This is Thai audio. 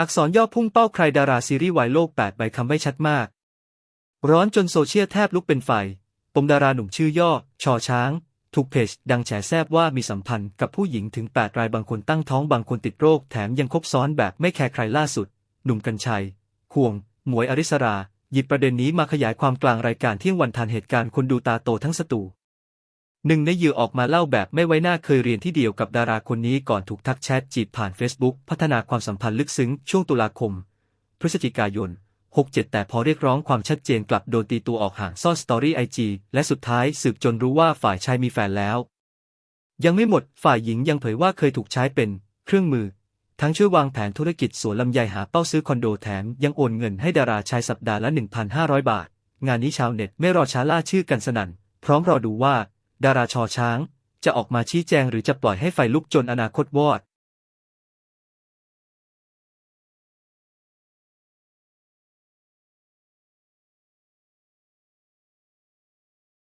อักษรย่อพุ่งเป้าใครดาราซีรีส์วายโลก 8 ใบคำไม่ชัดมาก ร้อนจนโซเชียลแทบลุกเป็นไฟ ปมดาราหนุ่มชื่อย่อ ชอช้าง ถูกเพจ ดังแฉแซบว่ามีสัมพันธ์กับผู้หญิงถึง 8 รายบางคนตั้งท้องบางคนติดโรค แถมยังคบซ้อนแบบไม่แคร์ใครล่าสุด หนุ่มกัญชัยควง หมวยอริสรา หยิบประเด็นนี้มาขยายความกลางรายการเที่ยงวันทันเหตุการณ์คนดูตาโตทั้งสตู หนึ่งในเหยื่อออกมาเล่าแบบไม่ไว้หน้าเคยเรียนที่เดียวกับดาราคนนี้ก่อนถูกทักแชทจีบผ่าน Facebook พัฒนาความสัมพันธ์ลึกซึ้งช่วงตุลาคม พฤศจิกายน 67 แต่พอเรียกร้องความชัดเจนกลับโดนตีตัวออกห่างซ่อนสตอรี่ไอจีและสุดท้ายสืบจนรู้ว่าฝ่ายชายมีแฟนแล้ว ยังไม่หมดฝ่ายหญิงยังเผยว่าเคยถูกใช้เป็น เครื่องมือ ทั้งช่วยวางแผนธุรกิจสวนลำไยหาเป้าซื้อคอนโดแถมยังโอนเงินให้ดาราชายสัปดาห์ละ 1,500 บาท งานนี้ชาวเน็ตไม่รอช้าล่าชื่อกันสนั่นพร้อมรอดูว่า ดาราชอช้าง จะออกมาชี้แจงหรือจะปล่อยให้ไฟลุกจนอนาคตวอด